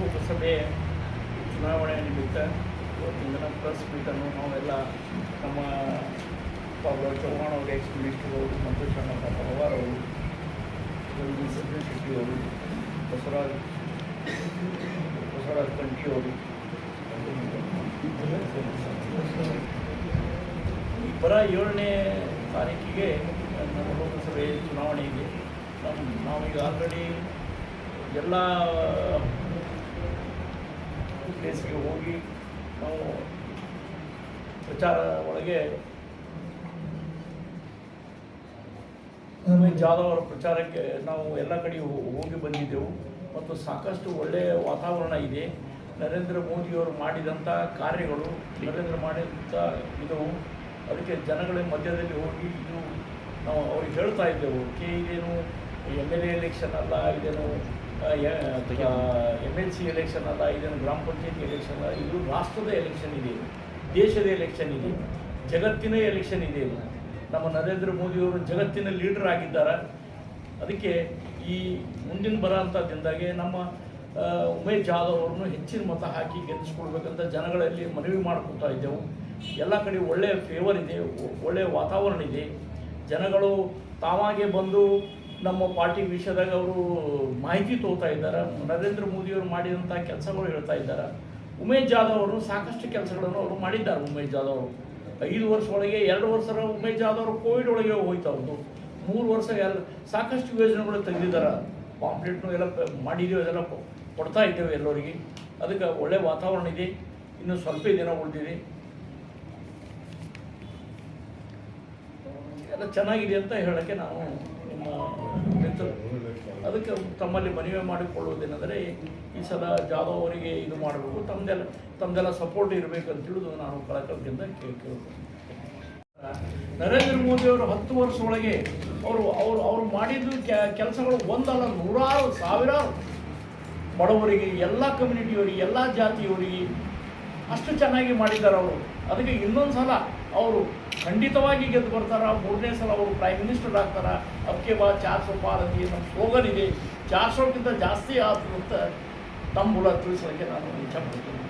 ಲೋಕಸಭೆ ಚುನಾವಣೆ ನಿಮಿತ್ತ ಇವತ್ತಿನ ದಿನ ಪ್ರೆಸ್ ಮೀಟನ್ನು ನಾವೆಲ್ಲ ನಮ್ಮ ಚೌಹಾಣ್ ಅವರು ಎಕ್ಸ್ ಮಿನಿಸ್ಟರ್ ಅವರು ಸಂತೋಷ್ ಅಣ್ಣ ಪವಾರ್ ಅವರು ಸತ್ಯ ಶೆಟ್ಟಿ ಅವರು, ಬಸವರಾಜ್ ಬಸವರಾಜ್ ಕಂಠಿ ಅವರು, ಈ ಬರ ಏಳನೇ ತಾರೀಕಿಗೆ ನಮ್ಮ ಲೋಕಸಭೆ ಚುನಾವಣೆ ಇದೆ. ನಮ್ಮ ನಾವೀಗ ಆಲ್ರೆಡಿ ಎಲ್ಲ ಪ್ಲೇಸ್ಗೆ ಹೋಗಿ ನಾವು ಪ್ರಚಾರ ಒಳಗೆ ಜಾಧವ್ ಅವರ ಪ್ರಚಾರಕ್ಕೆ ನಾವು ಎಲ್ಲ ಕಡೆ ಹೋಗಿ ಬಂದಿದ್ದೆವು. ಮತ್ತು ಸಾಕಷ್ಟು ಒಳ್ಳೆಯ ವಾತಾವರಣ ಇದೆ. ನರೇಂದ್ರ ಮೋದಿಯವರು ಮಾಡಿದಂಥ ಕಾರ್ಯಗಳು, ನರೇಂದ್ರ ಮಾಡಿದಂಥ ಇದು ಅದಕ್ಕೆ ಜನಗಳ ಮಧ್ಯದಲ್ಲಿ ಹೋಗಿ ಇದು ನಾವು ಅವ್ರಿಗೆ ಹೇಳ್ತಾ ಇದ್ದೆವು. ಕೆ ಇದೇನು ಎಂ ಎಲ್ ಎ ಎಲೆಕ್ಷನ್ ಅಲ್ಲ, ಇದೇನು ಎಂ ಎಲ್ ಸಿ ಎಲೆಕ್ಷನ್ ಅಲ್ಲ ಇದೇನು ಗ್ರಾಮ ಪಂಚಾಯತ್ ಎಲೆಕ್ಷನ್ ಅಲ್ಲ, ಇದು ರಾಷ್ಟ್ರದ ಎಲೆಕ್ಷನ್ ಇದೆ. ದೇಶದ ಎಲೆಕ್ಷನ್ ಇದೆ. ಜಗತ್ತಿನ ಎಲೆಕ್ಷನ್ ಇದೆ ಇದು. ನಮ್ಮ ನರೇಂದ್ರ ಮೋದಿಯವರು ಜಗತ್ತಿನ ಲೀಡರ್ ಆಗಿದ್ದಾರೆ. ಅದಕ್ಕೆ ಈ ಮುಂದಿನ ಬರೋಂಥ ದಿನದಾಗೆ ನಮ್ಮ ಉಮೇಶ್ ಜಾಧವ್ ಅವ್ರನ್ನು ಹೆಚ್ಚಿನ ಮತ ಹಾಕಿ ಗೆಲ್ಲಿಸ್ಕೊಳ್ಬೇಕಂತ ಜನಗಳಲ್ಲಿ ಮನವಿ ಮಾಡ್ಕೊತಾ ಇದ್ದೆವು. ಎಲ್ಲ ಕಡೆ ಒಳ್ಳೆಯ ಫೇವರ್ ಇದೆ ಒಳ್ಳೆಯ ವಾತಾವರಣ ಇದೆ. ಜನಗಳು ತಾವಾಗೆ ಬಂದು ನಮ್ಮ ಪಾರ್ಟಿ ವಿಷಯದಾಗ ಅವರು ಮಾಹಿತಿ ತಗೋತಾ ಇದ್ದಾರೆ. ನರೇಂದ್ರ ಮೋದಿಯವರು ಮಾಡಿದಂಥ ಕೆಲಸಗಳು ಹೇಳ್ತಾ ಇದ್ದಾರೆ. ಉಮೇಶ್ ಜಾಧವ್ ಅವರು ಸಾಕಷ್ಟು ಕೆಲಸಗಳನ್ನು ಅವರು ಮಾಡಿದ್ದಾರೆ. ಉಮೇಶ್ ಜಾಧವ್ ಅವರು ಐದು ವರ್ಷ ಒಳಗೆ ಎರಡು ವರ್ಷ ಉಮೇಶ್ ಜಾಧವ್ ಅವರು ಕೋವಿಡ್ ಒಳಗೆ ಹೋಯ್ತಾ ಅವ್ರದ್ದು ಮೂರು ವರ್ಷ ಎಲ್ಲ ಸಾಕಷ್ಟು ಯೋಜನೆಗಳು ತೆಗೆದಿದ್ದಾರೆ. ಪಾಂಪ್ಲೆಟ್ನು ಎಲ್ಲ ಮಾಡಿದ್ದೀವಿ ಅದೆಲ್ಲ ಕೊಡ್ತಾ ಇದ್ದೇವೆ ಎಲ್ಲರಿಗೆ. ಅದಕ್ಕೆ ಒಳ್ಳೆ ವಾತಾವರಣ ಇದೆ. ಇನ್ನು ಸ್ವಲ್ಪ ದಿನ ಉಳಿದಿದೆ. ಎಲ್ಲ ಚೆನ್ನಾಗಿದೆ ಅಂತ ಹೇಳೋಕ್ಕೆ ನಾನು ನಿಮ್ಮ ಅದಕ್ಕೆ ತಮ್ಮಲ್ಲಿ ಮನವಿ ಮಾಡಿಕೊಳ್ಳುವುದೇನೆಂದರೆ ಈ ಸಲ ಜಾಧವ್ ಅವರಿಗೆ ಇದು ಮಾಡಬೇಕು. ತಮ್ಮದೆಲ್ಲ ತಮ್ಮದೆಲ್ಲ ಸಪೋರ್ಟ್ ಇರಬೇಕು ಅಂತ ತಿಳಿದು ನಾನು ಕಳಕಳಿಯಿಂದ ಕೇ- ಕೇಳ್ತೀನಿ. ನರೇಂದ್ರ ಮೋದಿ ಅವರು ಹತ್ತು ವರ್ಷ ಅವರು ಅವರು ಅವರು ಮಾಡಿದ್ದು ಕೆಲಸಗಳು ಒಂದಲ್ಲ, ನೂರಾರು, ಸಾವಿರಾರು ಬಡವರಿಗೆ, ಎಲ್ಲ ಕಮ್ಯುನಿಟಿಯವರಿಗೆ ಎಲ್ಲ ಜಾತಿಯವರಿಗೆ ಅಷ್ಟು ಚೆನ್ನಾಗಿ ಮಾಡಿದ್ದಾರೆ ಅವರು. ಅದಕ್ಕೆ ಇನ್ನೊಂದು ಸಲ ಅವರು ಖಂಡಿತವಾಗಿ ಗೆದ್ದು ಬರ್ತಾರೆ. ಮೂರನೇ ಸಲ ಅವರು ಪ್ರೈಮ್ ಮಿನಿಸ್ಟರ್ ಆಗ್ತಾರೆ. ಅದಕ್ಕೆ ಬಾ ಚಾರ್ ಸೋ ಪಾರ್ ಅಂತ ನಮ್ಮ ಸ್ಲೋಗನ್ ಇದೆ ಚಾರ್ ಜಾಸ್ತಿ ಆತು ಅಂತ ತಮ್ಮ ಮೂಲಕ ತಿಳಿಸೋಕ್ಕೆ ನಾನು ಇಚ್ಛೆ ಪಡ್ತೀನಿ.